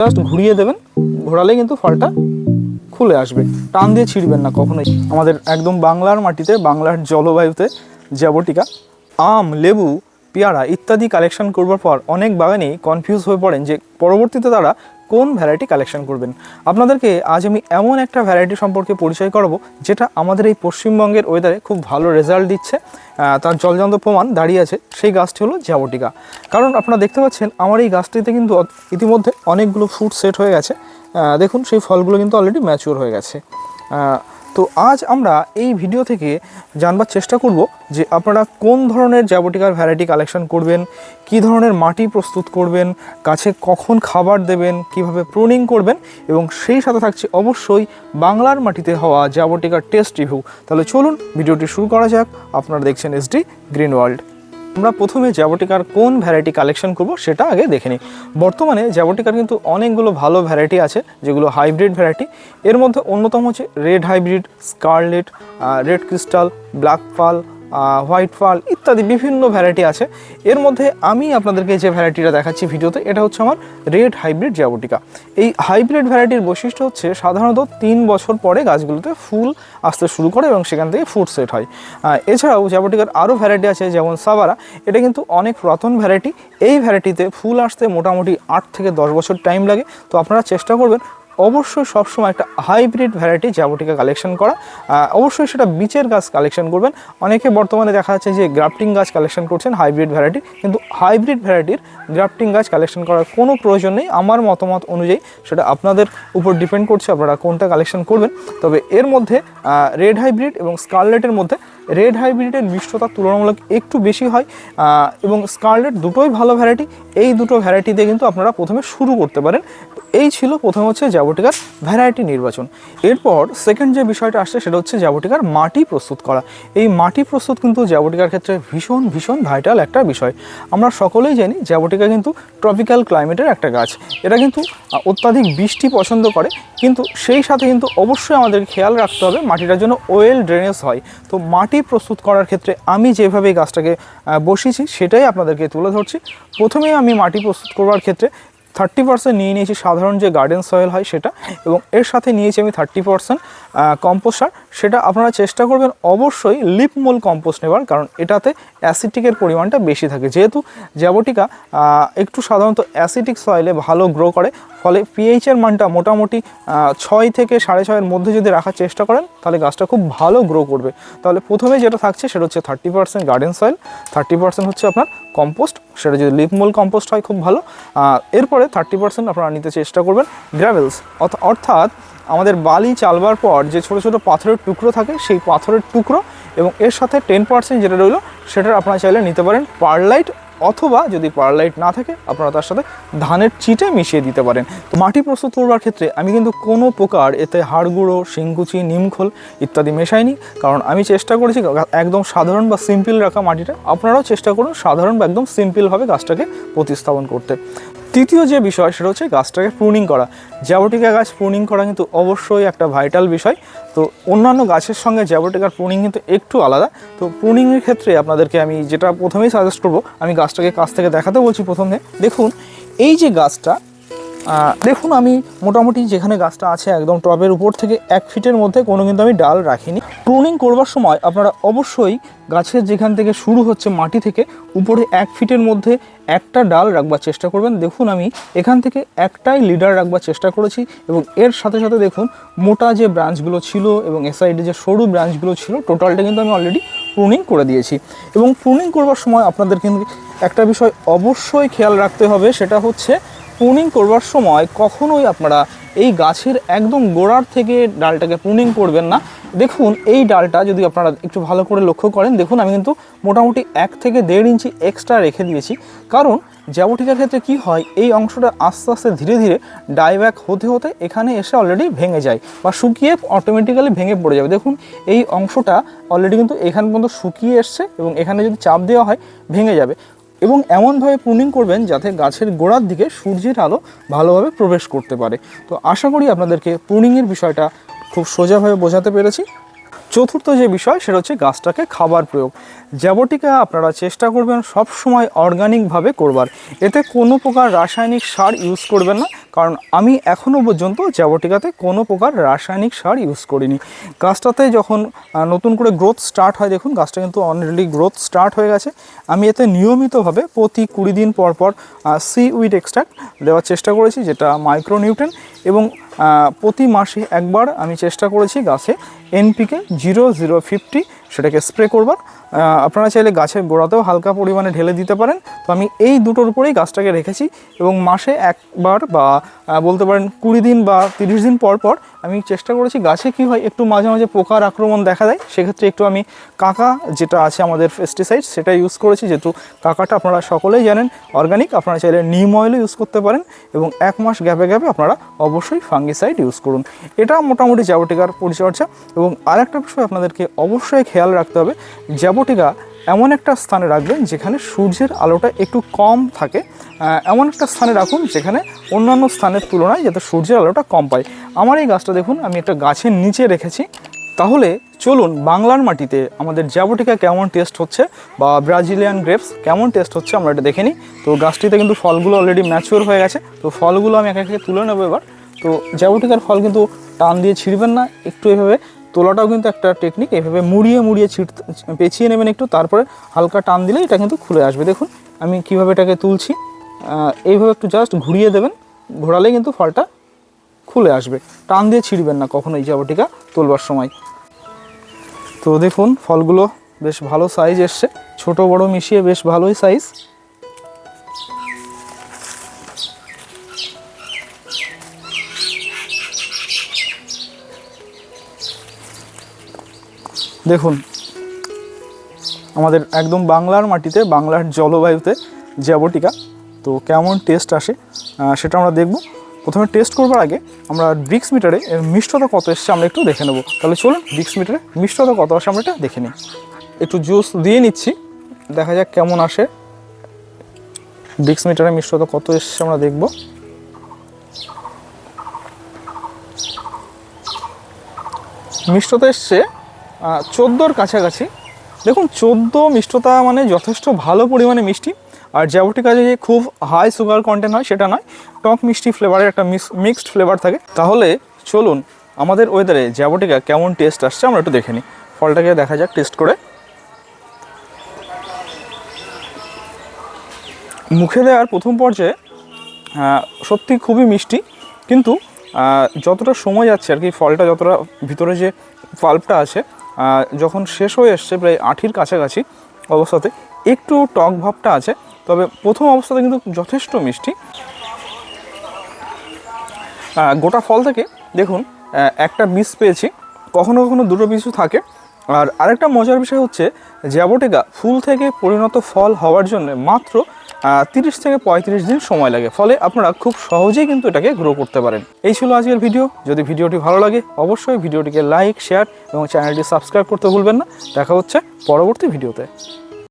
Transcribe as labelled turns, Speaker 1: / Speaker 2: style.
Speaker 1: Just ঘুরিয়ে দেবেন, ঘোরালেই কিন্তু ফলটা খুলে আসবে। টান দিয়ে ছিঁড়বেন না কখনোই। আমাদের একদম বাংলার মাটিতে, বাংলার জলবায়ুতে জ্যাবটিকা আম, লেবু, পেয়ারা ইত্যাদি কালেকশন করবার পর অনেক বাগানেই কনফিউজ হয়ে পড়েন যে পরবর্তীতে তারা কোন ভ্যারাইটি কালেকশন করবেন? আপনাদেরকে আজ আমি এমন একটা ভ্যারাইটি সম্পর্কে পরিচয় করব, যেটা আমাদের এই পশ্চিমবঙ্গের ওয়েদারে খুব ভালো রেজাল্ট দিচ্ছে। তার জলজান্ত প্রমাণ দাঁড়িয়ে আছে, সেই গাছটি হলো জ্যাবটিকা। কারণ আপনারা দেখতে পাচ্ছেন, আমার এই গাছটিতে কিন্তু ইতিমধ্যে অনেকগুলো ফ্রুট সেট হয়ে গেছে। দেখুন, সেই ফলগুলো কিন্তু অলরেডি ম্যাচিওর হয়ে গেছে। তো আজ আমরা এই ভিডিও থেকে জানবার চেষ্টা করব যে আপনারা কোন ধরনের জ্যাবটিকার ভ্যারাইটি কালেকশন করবেন, কি ধরনের মাটি প্রস্তুত করবেন, কাছে কখন খাবার দেবেন, কীভাবে প্রুনিং করবেন এবং সেই সাথে থাকছে অবশ্যই বাংলার মাটিতে হওয়া জ্যাবটিকার টেস্ট রিভিউ তাহলে চলুন ভিডিওটি শুরু করা যাক। আপনারা দেখছেন এসডি গ্রিন ওয়ার্ল্ড আমরা প্রথমে জ্যাবটিকার কোন ভ্যারাইটি কালেকশন করব সেটা আগে দেখে নিই। বর্তমানে জ্যাবটিকার কিন্তু অনেকগুলো ভালো ভ্যারাইটি আছে, যেগুলো হাইব্রিড ভ্যারাইটি এর মধ্যে অন্যতম হচ্ছে red hybrid scarlet red crystal black pearl white pearl ইত্যাদি বিভিন্ন ভ্যারাইটি আছে। এর মধ্যে আমি আপনাদেরকে যে ভ্যারাইটিটা দেখাচ্ছি ভিডিওতে, এটা হচ্ছে আমার রেড হাইব্রিড জ্যাবটিকা এই হাইব্রিড ভ্যারাইটির বৈশিষ্ট্য হচ্ছে সাধারণত তিন বছর পরে গাছগুলোতে ফুল আসতে শুরু করে এবং সেখান থেকে ফুড সেট হয়। এছাড়াও জ্যাবটিকার আরও ভ্যারাইটি আছে, যেমন সাবারা এটা কিন্তু অনেক পুরাতন ভ্যারাইটি এই ভ্যারাইটিতে ফুল আসতে মোটামুটি আট থেকে দশ বছর টাইম লাগে। তো আপনারা চেষ্টা করবেন অবশ্যই সবসময় একটা হাইব্রিড ভ্যারাইটি জ্যাবটিকা কালেকশন করা। অবশ্যই সেটা বীচের গাছ কালেকশন করবেন। অনেকে বর্তমানে দেখা যাচ্ছে যে গ্রাফটিং গাছ কালেকশন করছেন হাইব্রিড ভ্যারাইটি কিন্তু হাইব্রিড ভ্যারাইটির গ্রাফটিং গাছ কালেকশন করার কোনো প্রয়োজন নেই। আমার মতামত অনুযায়ী সেটা আপনাদের উপর ডিপেন্ড করছে, আপনারা কোনটা কালেকশন করবেন। তবে এর মধ্যে রেড হাইব্রিড এবং স্কারলেটের মধ্যে রেড হাইব্রিডের মিষ্টতা তুলনামূলক একটু বেশি হয় এবং স্কারলেট দুটোই ভালো ভ্যারাইটি এই দুটো ভ্যারাইটি দিয়ে কিন্তু আপনারা প্রথমে শুরু করতে পারেন। এই ছিল প্রথম হচ্ছে জ্যাবটিকার ভ্যারাইটি নির্বাচন। এরপর সেকেন্ড যে বিষয়টা আসছে সেটা হচ্ছে জ্যাবটিকার মাটি প্রস্তুত করা। এই মাটি প্রস্তুত কিন্তু জ্যাবটিকার ক্ষেত্রে ভীষণ ভীষণ ভাইটাল একটা বিষয়। আমরা সকলেই জানি জ্যাবটিকা কিন্তু ট্রপিক্যাল ক্লাইমেটের একটা গাছ। এটা কিন্তু অত্যাধিক বৃষ্টি পছন্দ করে, কিন্তু সেই সাথে কিন্তু অবশ্যই আমাদের খেয়াল রাখতে হবে মাটিটার জন্য ওয়েল ড্রেনেজ হয়। তো মাটি প্রস্তুত করার ক্ষেত্রে আমি যেভাবে গাছটাকে বসিয়েছি সেটাই আপনাদেরকে তুলে ধরছি। প্রথমেই আমি মাটি প্রস্তুত করবার ক্ষেত্রে থার্টি পার্সেন্ট নিয়ে নিয়েছি সাধারণ যে গার্ডেন সয়েল হয় সেটা এবং এর সাথে নিয়েছি আমি থার্টি পার্সেন্ট কম্পোস্ট সার। সেটা আপনারা চেষ্টা করবেন অবশ্যই লিপমোল কম্পোস্ট নেবার, কারণ এটাতে অ্যাসিটিকের পরিমাণটা বেশি থাকে। যেহেতু জ্যাবটিকা একটু সাধারণত অ্যাসিটিক সয়েলে ভালো গ্রো করে, ফলে পিএইচের মানটা মোটামুটি ছয় থেকে সাড়ে ছয়ের মধ্যে যদি রাখার চেষ্টা করেন, তাহলে গাছটা খুব ভালো গ্রো করবে। তাহলে প্রথমে যেটা থাকছে সেটা হচ্ছে thirty percent garden soil, thirty percent হচ্ছে আপনার কম্পোস্ট সেটা যদি লিপমোল কম্পোস্ট হয়, খুব ভালো। এরপরে থার্টি পার্সেন্ট আপনারা নিতে চেষ্টা করবেন গ্র্যাভেলস অর্থাৎ আমাদের বালি চালবার পর যে ছোট ছোট পাথরের টুকরো থাকে, সেই পাথরের টুকরো এবং এর সাথে টেন পার্সেন্ট যেটা রইল, সেটা আপনারা চাইলে নিতে পারেন পারলাইট অথবা যদি পারলাইট না থাকে, আপনারা তার সাথে ধানের চিটে মিশিয়ে দিতে পারেন। তো মাটি প্রস্তুত করবার ক্ষেত্রে আমি কিন্তু কোনো প্রকার এতে হাড়গুঁড়ো শিংকুচি, নিমখোল ইত্যাদি মেশাইনি। কারণ আমি চেষ্টা করেছি একদম সাধারণ বা সিম্পল রাখা মাটিটা। আপনারাও চেষ্টা করুন সাধারণ বা একদম সিম্পলভাবে গাছটাকে প্রতিস্থাপন করতে। তৃতীয় যে বিষয় সেটা হচ্ছে গাছটাকে প্রুনিং করা। জ্যাবোটিকা গাছ প্রুনিং করা কিন্তু অবশ্যই একটা ভাইটাল বিষয়। তো অন্যান্য গাছের সঙ্গে জ্যাবটিকার প্রুনিং কিন্তু একটু আলাদা। তো প্রুনিংয়ের ক্ষেত্রে আপনাদেরকে আমি যেটা প্রথমেই সাজেস্ট করব, আমি গাছটাকে কাছ থেকে দেখাতে বলছি প্রথমে দেখুন, এই যে গাছটা দেখুন, আমি মোটামুটি যেখানে গাছটা আছে একদম টবের উপর থেকে এক ফিটের মধ্যে কোনো কিন্তু আমি ডাল রাখিনি। প্রুনিং করবার সময় আপনারা অবশ্যই গাছের যেখান থেকে শুরু হচ্ছে মাটি থেকে উপরে এক ফিটের মধ্যে একটা ডাল রাখবার চেষ্টা করবেন। দেখুন, আমি এখান থেকে একটাই লিডার রাখবার চেষ্টা করেছি এবং এর সাথে সাথে দেখুন, মোটা যে ব্রাঞ্চগুলো ছিল এবং এ সাইডে যে সরু ব্রাঞ্চগুলো ছিল, টোটালটা কিন্তু আমি অলরেডি প্রুনিং করে দিয়েছি। এবং প্রুনিং করবার সময় আপনাদের কিন্তু একটা বিষয় অবশ্যই খেয়াল রাখতে হবে, সেটা হচ্ছে প্রুনিং করবার সময় কখনোই আপনারা এই গাছের একদম গোড়ার থেকে ডালটাকে প্রুনিং করবেন না। দেখুন, এই ডালটা যদি আপনারা একটু ভালো করে লক্ষ্য করেন, দেখুন আমি কিন্তু মোটামুটি এক থেকে দেড় ইঞ্চি এক্সট্রা রেখে দিয়েছি। কারণ জ্যাবটিকার ক্ষেত্রে কি হয়, এই অংশটা আস্তে আস্তে ধীরে ধীরে ডাইব্যাক হতে হতে এখানে এসে অলরেডি ভেঙে যায় বা শুকিয়ে অটোমেটিক্যালি ভেঙে পড়ে যাবে। দেখুন, এই অংশটা অলরেডি কিন্তু এখান পর্যন্ত শুকিয়ে এসছে এবং এখানে যদি চাপ দেওয়া হয়, ভেঙে যাবে। এবং এমনভাবে প্রুনিং করবেন যাতে গাছের গোড়ার দিকে সূর্যের আলো ভালোভাবে প্রবেশ করতে পারে। তো আশা করি আপনাদেরকে প্রুনিংয়ের বিষয়টা খুব সোজাভাবে বোঝাতে পেরেছি। চতুর্থ যে বিষয়, সেটা হচ্ছে গাছটাকে খাবার প্রয়োগ। যাবটিকা আপনারা চেষ্টা করবেন সবসময় অর্গানিকভাবে করবার। এতে কোনো প্রকার রাসায়নিক সার ইউজ করবেন না। কারণ আমি এখনও পর্যন্ত জাবটিকাতে কোনো প্রকার রাসায়নিক সার ইউজ করিনি। গাছটাতে যখন নতুন করে গ্রোথ স্টার্ট হয়, দেখুন গাছটা কিন্তু অলরেডি গ্রোথ স্টার্ট হয়ে গেছে। আমি এতে নিয়মিতভাবে প্রতি কুড়ি দিন পর পর সি উইড এক্সট্রাক্ট দেওয়ার চেষ্টা করেছি, যেটা মাইক্রোনিউট্রেন এবং প্রতি মাসে একবার আমি চেষ্টা করেছি গাছে এনপিকে জিরো জিরো ফিফটি সেটাকে স্প্রে করবার। আপনারা চাইলে গাছের গোড়াতেও হালকা পরিমাণে ঢেলে দিতে পারেন। তো আমি এই দুটোর উপরেই গাছটাকে রেখেছি এবং মাসে একবার বা বলতে পারেন কুড়ি দিন বা তিরিশ দিন পর পর আমি চেষ্টা করেছি গাছে কি হয় একটু মাঝে মাঝে পোকার আক্রমণ দেখা দেয়। সেক্ষেত্রে একটু আমি কাকা যেটা আছে আমাদের পেস্টিসাইড সেটা ইউজ করেছি। যেহেতু কাকাটা আপনারা সকলেই জানেন অর্গানিক আপনারা চাইলে নিম অয়েলও ইউজ করতে পারেন এবং এক মাস গ্যাপে গ্যাপে আপনারা অবশ্যই ফাঙ্গিসাইড ইউজ করুন। এটা মোটামুটি জ্যাবোটিকার পরিচর্যা এবং আরেকটা বিষয় আপনাদেরকে অবশ্যই খেয়াল রাখতে হবে জ্যাবোটিকা এমন একটা স্থানে রাখবেন যেখানে সূর্যের আলোটা একটু কম থাকে। এমন একটা স্থানে রাখুন যেখানে অন্যান্য স্থানের তুলনায় যাতে সূর্যের আলোটা কম পায়। আমার এই গাছটা দেখুন, আমি একটা গাছের নিচে রেখেছি। তাহলে চলুন বাংলার মাটিতে আমাদের জ্যাবোটিকা কেমন টেস্ট হচ্ছে বা ব্রাজিলিয়ান গ্রেপস কেমন টেস্ট হচ্ছে আমরা এটা দেখে নিই। তো গাছটিতে কিন্তু ফলগুলো অলরেডি ম্যাচিওর হয়ে গেছে। তো ফলগুলো আমি একে একে তুলে নেব এবার। তো জ্যাবোটিকার ফল কিন্তু টান দিয়ে ছিঁড়বেন না, একটু এভাবে। তোলাটাও কিন্তু একটা টেকনিক এভাবে মুড়িয়ে মুড়িয়ে ছিট, পেঁচিয়ে নেবেন একটু, তারপরে হালকা টান দিলে এটা কিন্তু খুলে আসবে। দেখুন, আমি কীভাবে এটাকে তুলছি। এইভাবে একটু জাস্ট ঘুরিয়ে দেবেন ঘোরালে কিন্তু ফলটা খুলে আসবে। টান দিয়ে ছিঁড়বেন না কখনো এই জাবটিকা তোলবার সময়। তো দেখুন, ফলগুলো বেশ ভালো সাইজ এসছে। ছোট বড় মিশিয়ে বেশ ভালোই সাইজ দেখুন, আমাদের একদম বাংলার মাটিতে, বাংলার জলবায়ুতে জ্যাবটিকা। তো কেমন টেস্ট আসে সেটা আমরা দেখব। প্রথমে টেস্ট করবার আগে আমরা ব্রিক্স মিটারে এর মিষ্টতা কত এসছে আমরা একটু দেখে নেব। তাহলে চলুন ব্রিক্স মিটারে মিষ্টতা কত আসে আমরা এটা দেখে নিই। একটু জুস দিয়ে নিচ্ছি, দেখা যাক কেমন আসে। ব্রিক্স মিটারে মিষ্টতা কত এসছে আমরা দেখব। মিষ্টতা এসছে চোদ্দোর কাছাকাছি। দেখুন, চোদ্দ মিষ্টতা মানে যথেষ্ট ভালো পরিমাণে মিষ্টি। আর জ্যাবটি জ্যাবটিকা যে খুব হাই সুগার কন্টেন্ট হয়, সেটা নয়। টক মিষ্টি ফ্লেভারের একটা মিক্সড ফ্লেভার থাকে। তাহলে চলুন, আমাদের ওয়েদারে জ্যাবটিকা কেমন টেস্ট আসছে আমরা একটু দেখে নিই। ফলটাকে দেখা যাক টেস্ট করে। মুখে দেওয়ার প্রথম পর্যায়ে সত্যি খুবই মিষ্টি। কিন্তু যতটা সময় যাচ্ছে আর কি, ফলটা যতটা ভিতরে যে পাল্পটা আছে যখন শেষ হয়ে এসছে প্রায় আঠির কাছাকাছি অবস্থাতে, একটু টক ভাবটা আছে, তবে প্রথম অবস্থাতে কিন্তু যথেষ্ট মিষ্টি। গোটা ফল থেকে দেখুন একটা বীজ পেয়েছি, কখনো কখনো দুটো বীজও থাকে। আর আরেকটা মজার বিষয় হচ্ছে জ্যাবোটিকা ফুল থেকে পরিণত ফল হওয়ার জন্য মাত্র তিরিশ থেকে পঁয়ত্রিশ দিন সময় লাগে। ফলে আপনারা খুব সহজেই কিন্তু এটাকে গ্রো করতে পারেন। এই ছিল আজকের ভিডিও যদি ভিডিওটি ভালো লাগে, অবশ্যই ভিডিওটিকে লাইক শেয়ার এবং চ্যানেলটি সাবস্ক্রাইব করতে ভুলবেন না। দেখা হচ্ছে পরবর্তী ভিডিওতে